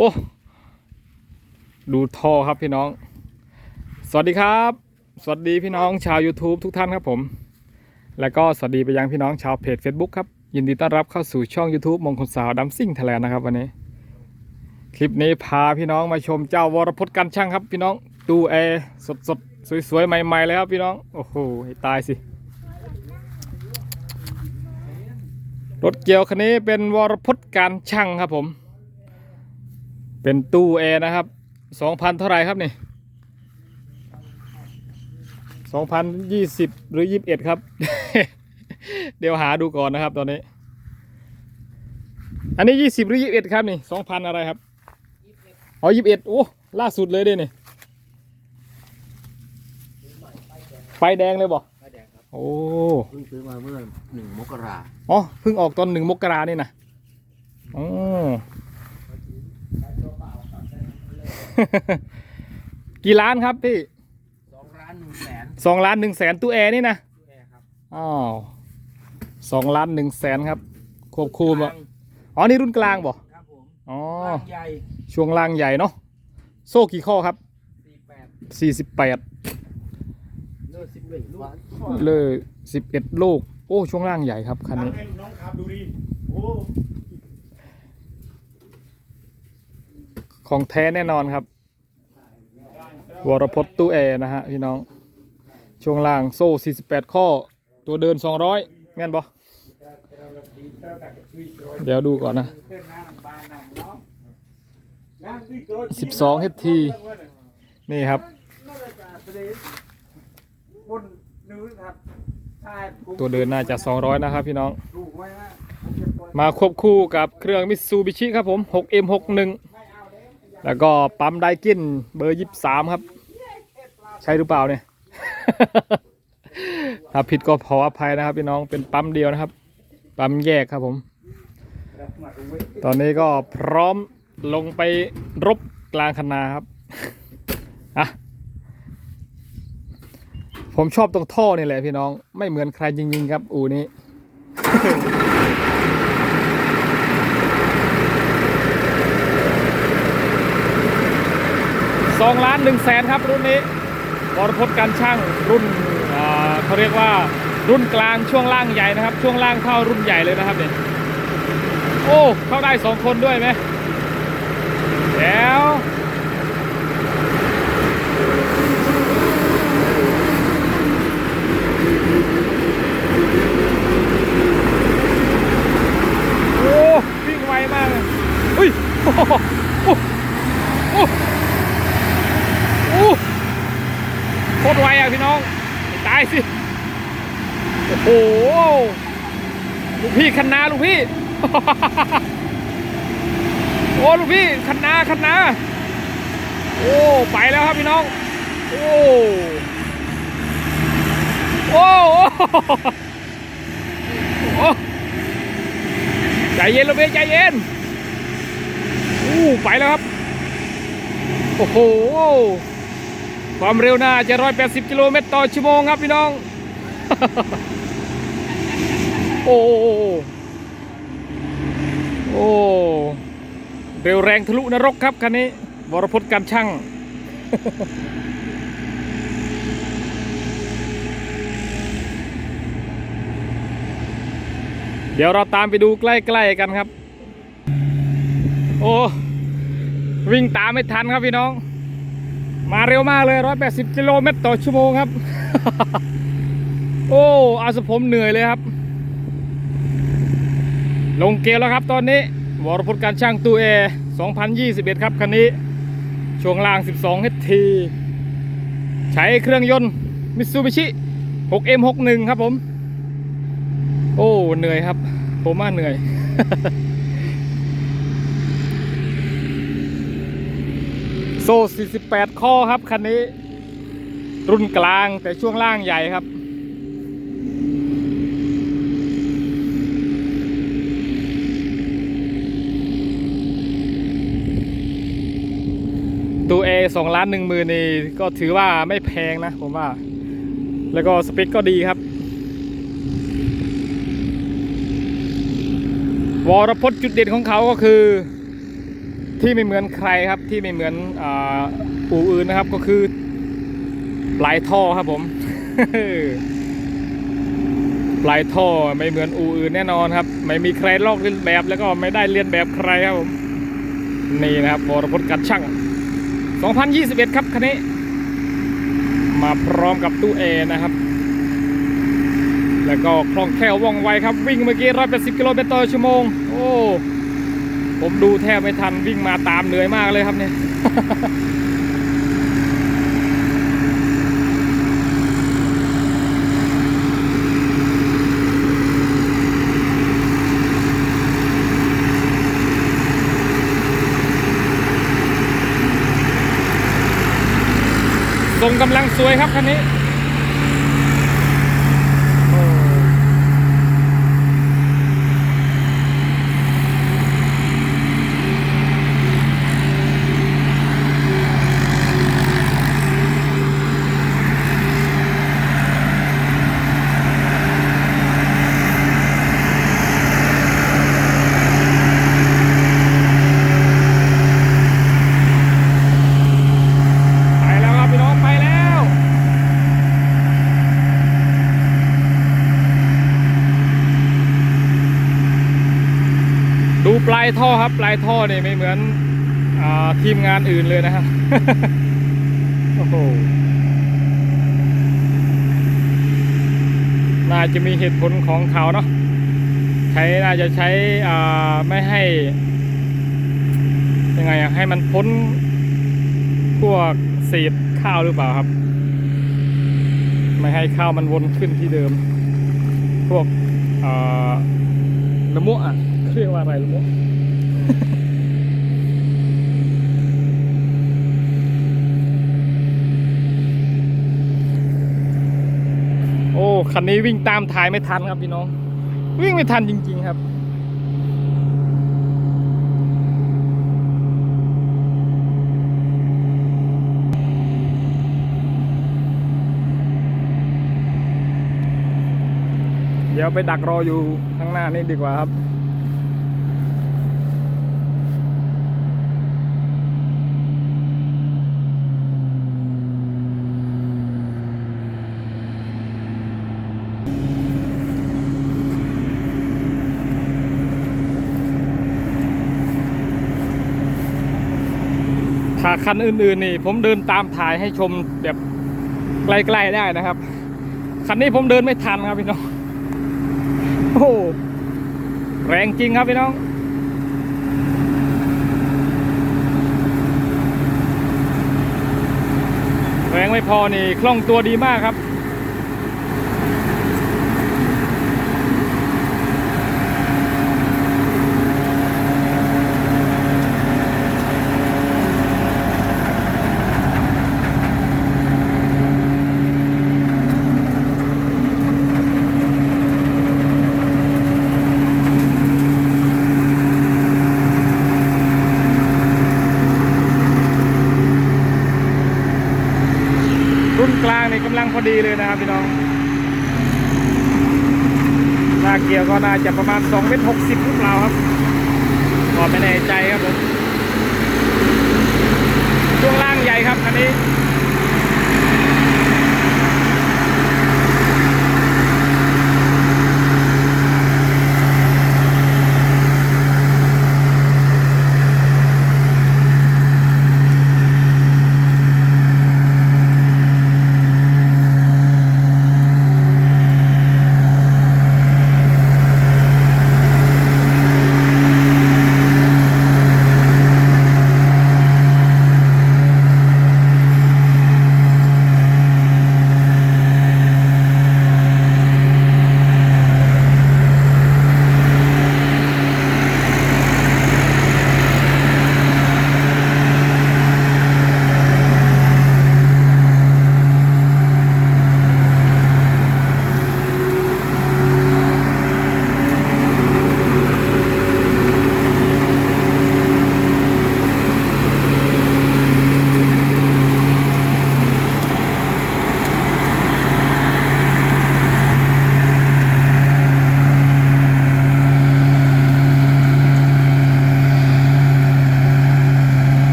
โอ้ดูท่อครับพี่น้อง สวัสดีครับ สวัสดีพี่น้องชาว YouTube ทุกท่านครับผม แล้วก็สวัสดีไปยังพี่น้องชาวเพจ Facebook ครับ ยินดีต้อนรับเข้าสู่ช่อง YouTube มงคลสาวดัมซิ่งไทยแลนด์นะครับวันนี้ คลิปนี้พาพี่น้องมาชมเจ้าวรพจน์กันช่างครับ พี่น้องตูแอร์สดสดสวยๆ ใหม่ๆเลยครับพี่น้อง โอ้โหตายสิ รถเกียวคันนี้เป็นวรพจน์การช่างครับผม เป็นตู้แอร์นะครับสองพันเท่าไหร่ครับนี่สองพันยี่สิบหรือยี่สิบเอ็ดครับ เดี๋ยวหาดูก่อนนะครับตอนนี้ อันนี้ยี่สิบหรือยี่สิบเอ็ดครับนี่สองพันอะไรครับอ๋อยี่สิบเอ็ดโอ้ล่าสุดเลยเด้นี่ไฟแดงเลยบ่ป้ายแดงครับโอ้เพิ่งซื้อมาเมื่อหนึ่งมกราอ๋อเพิ่งออกตอนหนึ่งมกรานี่นะอ๋อ กี่ล้านครับพี่สองล้านหนึ่งแสนสองล้านหนึ่งแสนตู้แอร์นี่นะแอร์ครับอ้าวสองล้านหนึ่งแสนครับควบคุมอะอ๋อนี่รุ่นกลางบ่ครับผมอ๋อบ้านใหญ่ช่วงล่างใหญ่เนาะโซ่กี่ข้อครับสี่แปดสี่สิบแปดเลือดสิบเอ็ดลูกเลยสิบเอ็ดลูกโอ้ช่วงล่างใหญ่ครับคันนี้ให้น้องขับดูดีโอ้ ของแท้แน่นอนครับ วรพจน์ตู้แอร์นะฮะพี่น้อง ช่วงล่างโซ่ 48 ข้อ ตัวเดิน 200แม่นบ่เดี๋ยวดูก่อนนะ 12 HT นี่ครับ ตัวเดินน่าจะ 200 นะครับพี่น้อง มาควบคู่กับเครื่องมิตซูบิชิครับผม 6M61 แล้วก็ปั๊มไดกินเบอร์23ครับ ใช่หรือเปล่าเนี่ย ถ้าผิดก็ขออภัยนะครับพี่น้องเป็นปั๊มเดียวนะครับ ปั๊มแยกครับผม ตอนนี้ก็พร้อมลงไปรบกลางคันนาครับอะผมชอบตรงท่อนี่แหละพี่น้องไม่เหมือนใครจริงๆครับ อูนี้ องล้านหนึ่งแสนครับรุ่นนี้วรพจน์การช่างรุ่นเขาเรียกว่ารุ่นกลางช่วงล่างใหญ่นะครับ ช่วงล่างเข้ารุ่นใหญ่เลยนะครับเนี่ยโอ้เข้าได้สองคนด้วยไหมแล้วโอ้วิ่งไวมากเลยอุ้ยโอ้โหโอ้โอ้ โอ้ โคตรไวอะพี่น้องตายสิ โอ้โห ลูกพี่คันนาลูกพี่ โอ้ลูกพี่คันนาคันนา โอ้ ไปแล้วครับพี่น้อง โอ้ โอ้โอ้โอ้ใจเย็นลูกพี่ใจเย็นอู้ไปแล้วครับ โอ้โห ความเร็วน่าจะ180 กิโลเมตรต่อชั่วโมงครับพี่น้อง โอ้โอ้เร็วแรงทะลุนรกครับคันนี้วรพจน์การช่างเดี๋ยวเราตามไปดูใกล้ๆกันครับ โอ้ วิ่งตามไม่ทันครับพี่น้อง มาเร็วมากเลย 180 กิโลเมตรต่อชั่วโมงครับ โอ้อาสผมเหนื่อยเลยครับ ลงเกลแล้วครับตอนนี้ วรพจน์การช่างตู้แอร์2021 ครับคันนี้ ช่วงล่าง 12 HT ใช้เครื่องยนต์มิตซูบิชิ 6M61 ครับผม โอ้ เหนื่อยครับ ผมว่าเหนื่อย โซ่ 48 ข้อครับ คันนี้ รุ่นกลางแต่ช่วงล่างใหญ่ครับ ตัวเอสองล้านหนึ่งหมื่นนี่ก็ถือว่าไม่แพงนะผมว่า แล้วก็สเปคก็ดีครับ วรพจน์จุดเด่นของเขาก็คือ ที่ไม่เหมือนใครครับที่ไม่เหมือนอู่อื่นนะครับก็คือปลายท่อครับผมปลายท่อไม่เหมือนอู่อื่นแน่นอนครับ ไม่มีใครลอกเลียนแบบแล้วก็ไม่ได้เลียนแบบใครครับผมนี่นะครับบรพจน์กัดช่าง 2021 ครับคันนี้ มาพร้อมกับตู้เอนะครับ แล้วก็คล่องแคล่วว่องไวครับ วิ่งเมื่อกี้ 180 กิโลเมตรต่อชั่วโมง โอ้ ผมดูแทบไม่ทันวิ่งมาตามเหนื่อยมากเลยครับเนี่ยทรงกำลังสวยครับคันนี้โอ้ไปแล้วครับพี่น้องไปแล้ว ดู ปลายท่อครับ ปลายท่อเนี่ยไม่เหมือนอทีมงานอื่นเลยนะครับโอ้โหน่าจะมีเหตุผลของเขาเนาะใช้น่าจะใช้ไม่ให้ยังไงให้มันพ้นพวกเศษข้าวหรือเปล่าครับ ไม่ให้ข้าวมันวนขึ้นที่เดิม พวกละมุอะ เรียกว่าอะไรละมุโอ้ คันนี้วิ่งตามถ่ายไม่ทันครับพี่น้อง วิ่งไม่ทันจริง ๆ ครับเดี๋ยวไปดักรออยู่ข้างหน้านี่ดีกว่าครับ คันอื่นๆนี่ ผมเดินตามถ่ายให้ชมแบบใกล้ๆได้นะครับ คันนี้ผมเดินไม่ทันครับพี่น้อง โอ้โหแรงจริงครับพี่น้องแรงไม่พอนี่คล่องตัวดีมากครับ รุ่นกลางนี่กำลังพ อดีเลยนะครับพี่น้อง หน้าเกียร์ก็น่าจะประมาณ2เมตร60หรือเราครับก็ไม่แน่ใจครับผมช่วงล่างใหญ่ครับอันนี้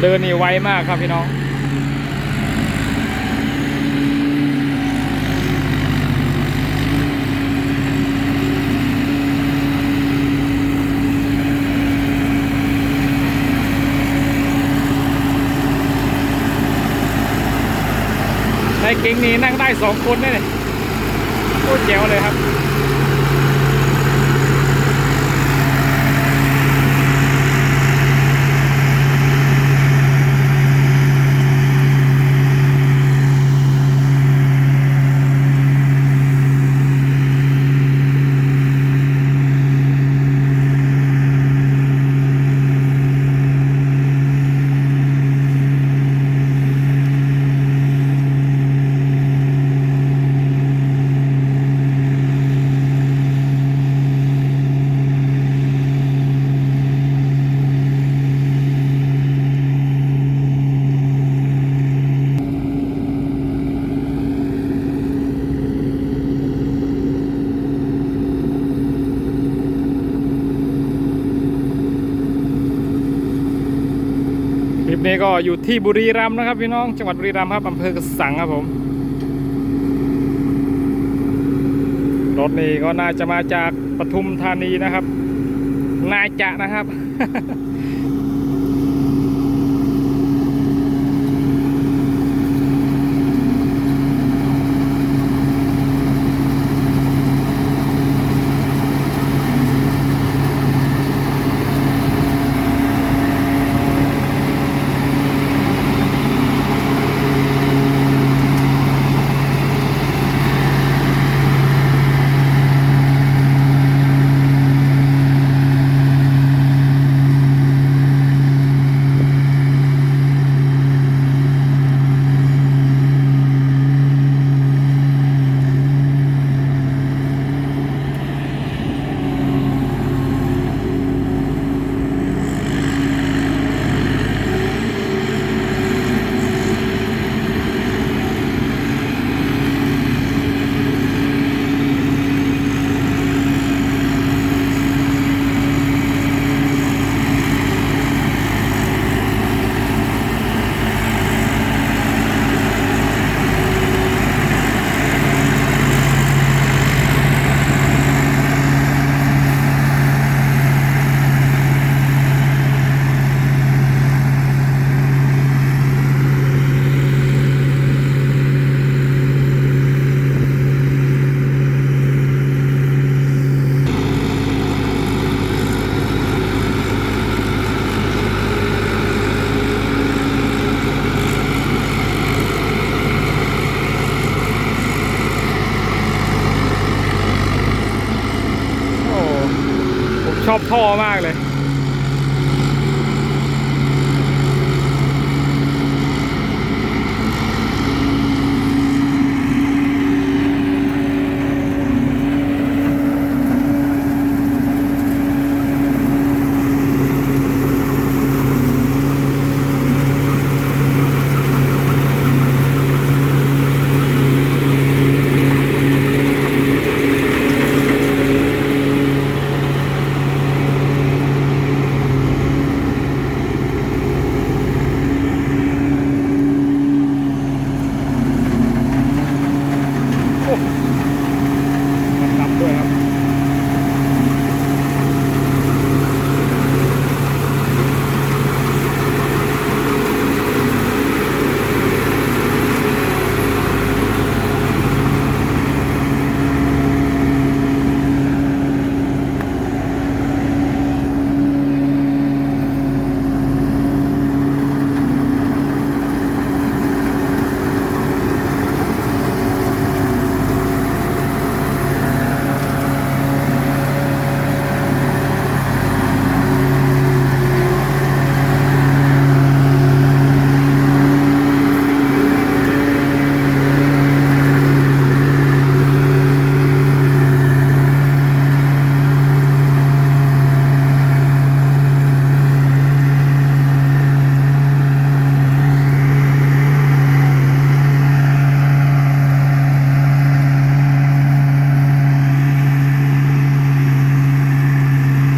เดินนี่ไวมากครับพี่น้อง ในเก๋งนี้นั่งได้สองคนได้เลยโคตรแจ๋วเลยครับ ปนี้ก็อยู่ที่บุรีรัมย์นะครับพี่น้องจังหวัดบุรีรัมย์ครับอำเภอกระสังครับผม รถนี้ก็น่าจะมาจากปทุมธานีนะครับ นายจะนะครับ โอ้ผม ชอบท่อมากเลย โอ้ มั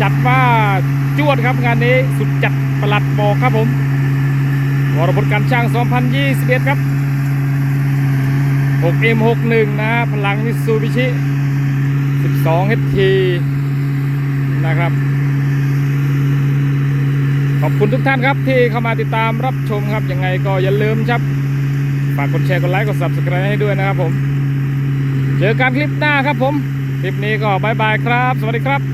จัดว่าจวดครับงานนี้สุดจัดประหลัดบอกครับผมวรพจน์การช่าง 2021 ครับ 6M61 นะพลังมิตซูบิชิ 12 HT นะครับ ขอบคุณทุกท่านครับที่เข้ามาติดตามรับชมครับ ยังไงก็อย่าลืมครับ ฝากกดแชร์ กดไลค์ กด subscribe ให้ด้วยนะครับผม เจอกันคลิปหน้าครับผม คลิปนี้ก็บายบายครับ สวัสดีครับ